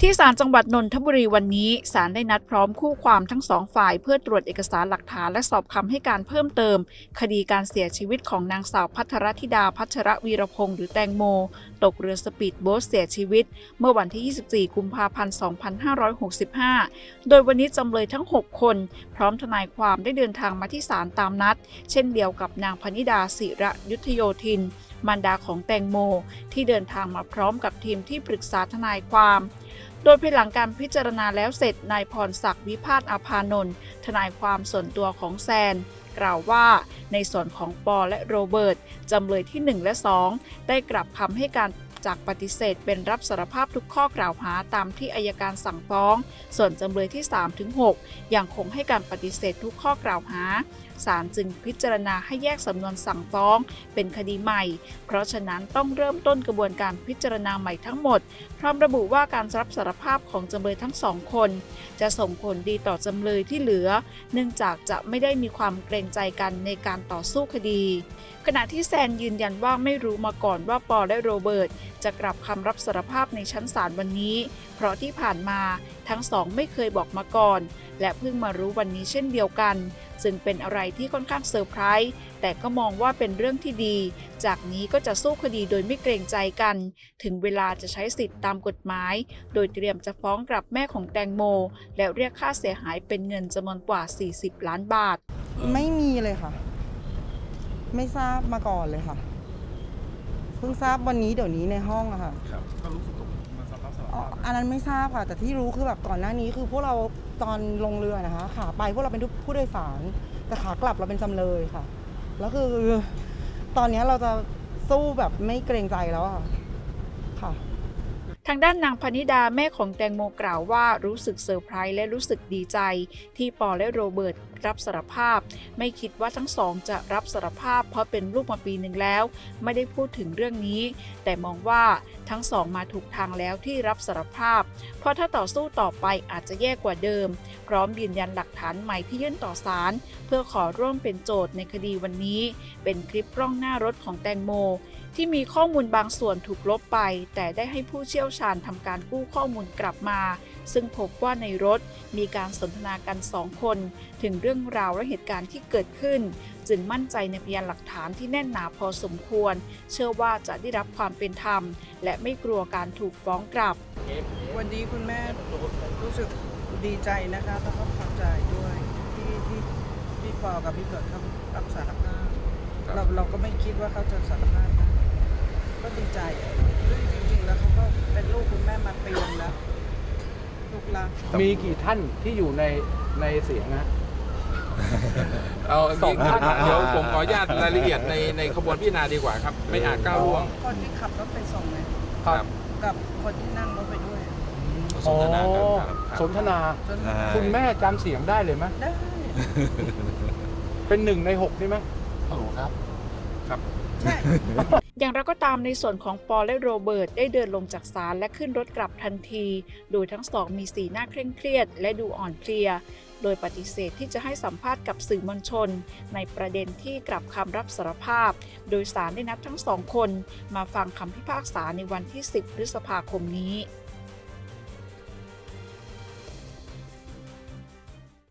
ที่ศาลจังหวัดนนทบุรีวันนี้ศาลได้นัดพร้อมคู่ความทั้งสองฝ่ายเพื่อตรวจเอกสารหลักฐานและสอบคำให้การเพิ่มเติม คดีการเสียชีวิตของนางสาวพัทรธิดาพัชรวีรพงศ์หรือแตงโม ตกเรือสปีดโบ๊ทเสียชีวิต เมื่อวันที่ 24 กุมภาพันธ์ 2565 โดยวันนี้จำเลยทั้ง 6 คน พร้อมทนายความได้เดินทางมาที่ศาลตามนัด เช่นเดียวกับนางพนิดาศิระยุทธโยธิน มารดาของแตงโม ที่เดินทางมาพร้อมกับทีมที่ปรึกษาทนายความ โดยภายหลังการพิจารณาแล้วเสร็จนายพรศักดิ์วิพาทอาภานนท์ทนายความส่วนตัวของแซนกล่าวว่าในส่วนของปอและโรเบิร์ตจำเลยที่ 1 และ 2 ได้กลับคำให้การ จากปฏิเสธเป็นรับสารภาพทุกข้อกล่าวหาตามที่อายการสั่งฟ้อง ส่วนจำเลยที่3ถึงยังคงให้การปฏิเสธทุกข้อกล่าวหาศาลจึงพิจารณาให้แยกสำนวนสั่งฟ้อง เป็นคดีใหม่ เพราะฉะนั้นต้องเริ่มต้นกระบวนการพิจารณาใหม่ทั้งหมด พร้อมระบุว่าการรับสารภาพของจำเลยทั้งสองคน จะส่งผลดีต่อจำเลยที่เหลือ เนื่องจากจะไม่ได้มีความเกรงใจกันในการต่อสู้คดี ขณะที่แซนยืนยันว่าไม่รู้มาก่อนว่าปอและโรเบิร์ต จะกลับคำรับสารภาพในชั้นศาลวันนี้ เพราะที่ผ่านมาทั้งสองไม่เคยบอกมาก่อน และเพิ่งมารู้วันนี้เช่นเดียวกัน ซึ่งเป็นอะไรที่ค่อนข้างเซอร์ไพรส์แต่ก็มองว่าเป็นเรื่องที่ดี จากนี้ก็จะสู้คดีโดยไม่เกรงใจกัน ถึงเวลาจะใช้สิทธิ์ตามกฎหมาย โดยเตรียมจะฟ้องกลับแม่ของแตงโม และเรียกค่าเสียหายเป็นเงินจำนวนกว่า 40 ล้านบาท ไม่มีเลยค่ะ ไม่ทราบมาก่อนเลยค่ะ เพิ่งทราบวันนี้เดี๋ยวนี้ในห้องอะค่ะ ครับก็รู้สึกตกมันสารภาพสารอ๋อภาพอันนั้นไม่ทราบค่ะ แต่ที่รู้คือแบบก่อนหน้านี้คือพวกเราตอนลงเรือนะคะขาไปพวกเราเป็นผู้โดยสาร แต่ขากลับเราเป็นจำเลยค่ะ แล้วคือตอนนี้เราจะสู้แบบไม่เกรงใจแล้วอะค่ะ ทางด้านนางพนิดาแม่ของแตงโมกล่าวว่ารู้สึกเซอร์ไพรส์และรู้สึกดีใจ ที่ปอและโรเบิร์ตรับสารภาพ ไม่คิดว่าทั้งสองจะรับสารภาพเพราะเป็นลูกมาปีหนึ่งแล้ว ไม่ได้พูดถึงเรื่องนี้ แต่มองว่าทั้งสองมาถูกทางแล้วที่รับสารภาพ เพราะถ้าต่อสู้ต่อไปอาจจะแย่กว่าเดิม พร้อมยืนยันหลักฐานใหม่ที่ยื่นต่อศาลเพื่อขอร่วมเป็นโจทย์ในคดีวันนี้ เป็นคลิปกล้องหน้ารถของแตงโม ที่มีข้อมูลบางส่วนถูกลบไป แต่ได้ให้ผู้เชี่ยวชาญทำการกู้ข้อมูลกลับมา ซึ่งพบว่าในรถมีการสนทนากันสองคน ถึงเรื่องราวและเหตุการณ์ที่เกิดขึ้น จึงมั่นใจในพยานหลักฐานที่แน่นหนาพอสมควร เชื่อว่าจะได้รับความเป็นธรรม และไม่กลัวการถูกฟ้องกลับ วันนี้คุณแม่รู้สึกดีใจนะคะแล้วก็ขอบใจด้วยที่ที่พี่ปอกับพี่เบิร์ดเขารับสารภาพเราเราก็ไม่คิดว่าเขาจะสารภาพนะก็ดีใจซึ่งจริงๆแล้วเขาก็เป็นลูกคุณแม่มาปีนึงแล้ว ลูกรัก มีกี่ท่านที่อยู่ในในเสียงฮะเอาสองท่าน เดี๋ยวผมขออนุญาตรายละเอียดในในขบวนพิจารณาดีกว่าครับ ไม่อาจก้าวล่วง คนที่ขับรถไปส่งไงครับกับคนที่นั่งรถไปด้วย สนทนากันอ๋อครับสนทนา จนคุณแม่จำเสียงได้เลยไหมได้เป็นหนึ่งในหกใช่ไหม ฮัลโหลครับครับใช่ อย่างไรก็ตามในส่วนของปอและโรเบิร์ตได้เดินลงจากศาลและขึ้นรถกลับทันที โดยทั้งสองมีสีหน้าเคร่งเครียด และดูอ่อนเพลีย โดยปฏิเสธที่จะให้สัมภาษณ์กับสื่อมวลชน ในประเด็นที่กลับคำรับสารภาพ โดยศาลได้นัดทั้งสองคน มาฟังคำพิพากษาในวันที่ 10 พฤษภาคมนี้